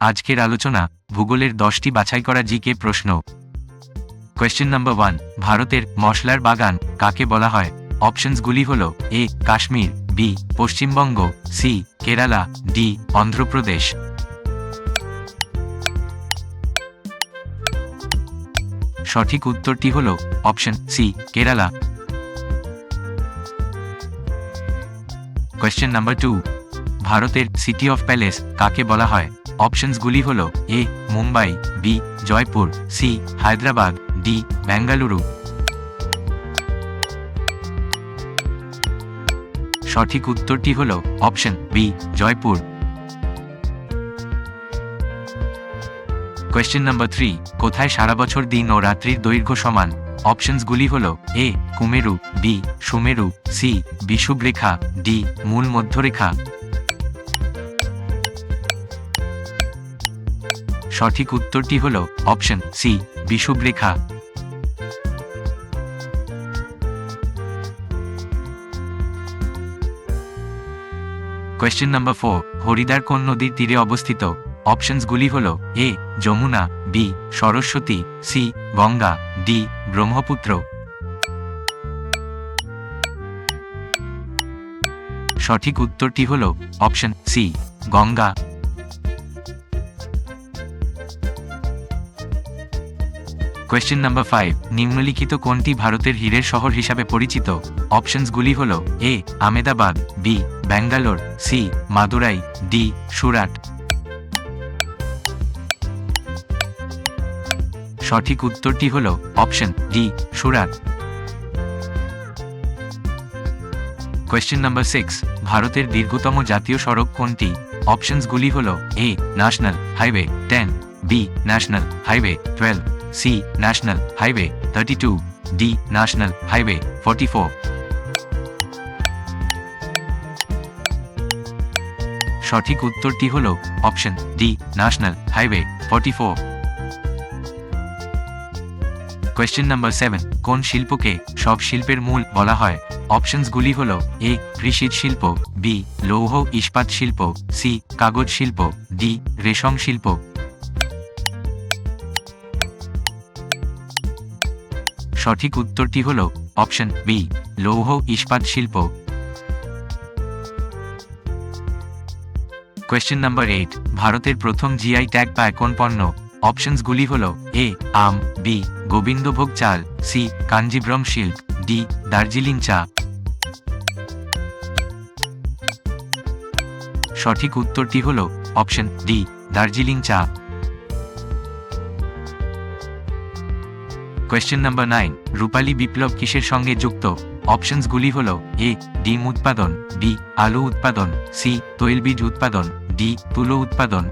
আজকের আলোচনা ভূগোলের দশটি বাছাই করা জিকে প্রশ্ন। কোয়েশ্চেন নাম্বার ওয়ান ভারতের মশলার বাগান কাকে বলা হয়? অপশনসগুলি হল A Kashmir B Paschimbanga C Kerala D Andhra Pradesh. সঠিক উত্তরটি হল option C Kerala. Question number two ভারতের সিটি অফ প্যালেস কাকে বলা হয়? অপশনসগুলি হল A, Mumbai, B, Jaipur, C, Hyderabad, D, Bengaluru. সঠিক উত্তরটি হল option B, Jaipur. Question number three, কোথায় সারা বছর দিন ও রাত্রির দৈর্ঘ্য সমান? অপশনসগুলি হল এ, কুমেরু, বি, সুমেরু, সি বিষুবরেখা ডি, মূল মধ্যরেখা। সঠিক উত্তরটি হল অপশন সি, বিষুবরেখা। কোয়েশ্চেন নাম্বার ফোর হরিদ্বার কোন নদীর তীরে অবস্থিত? অপশনসগুলি হল A, Yamuna, B, Saraswati, C, Ganga D Brahmaputra. সঠিক উত্তরটি হল option C, Ganga. Question number five নিম্নলিখিত কোনটি ভারতের হীরের শহর হিসাবে পরিচিত? অপশনসগুলি হল A, Ahmedabad, B, Bangalore, C, Madurai, D, Surat. সঠিক উত্তরটি হল option D, Surat. Question number six ভারতের দীর্ঘতম জাতীয় সড়ক কোনটি? অপশনসগুলি হল A national highway ten B national highway twelve highway thirty two D national highway forty four সঠিক উত্তরটি হল option D national highway forty four question number seven কোন শিল্পকে সব শিল্পের মূল বলা হয়? অপশনসগুলি হল এ কৃষিজ শিল্প বি লৌহ, ইস্পাত শিল্প সি কাগজ শিল্প ডি রেশম শিল্প। সঠিক উত্তরটি হল অপশন বি লৌহ, ইস্পাত শিল্প। কোয়েশ্চেন নাম্বার এইট ভারতের প্রথম জিআই ট্যাগ পায় কোন পণ্য? অপশনসগুলি হল এ আম বি গোবিন্দভোগ চাল সি কাঞ্জিব্রম শিল্প ডি দার্জিলিং চা। সঠিক উত্তরটি হল অপশন ডি দার্জিলিং চা। কোয়েশ্চেন নাম্বার নাইন রূপালী বিপ্লব কিসের সঙ্গে যুক্ত? অপশনসগুলি হল এ ডিম উৎপাদন বি আলু উৎপাদন সি তৈলবীজ উৎপাদন ডি তুলো উৎপাদন।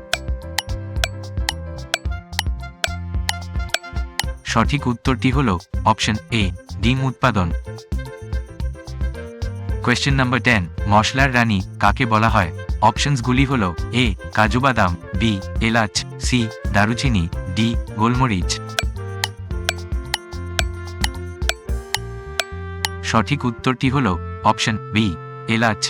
সঠিক উত্তরটি হল অপশন এ ডিম উৎপাদন। কোয়েশ্চেন নাম্বার টেন মশলার রানী, কাকে বলা হয়? অপশনসগুলি হল এ কাজু বাদাম বি এলাচ সি দারুচিনি ডি গোলমরিচ। সঠিক উত্তরটি হল অপশন বি এলাচ।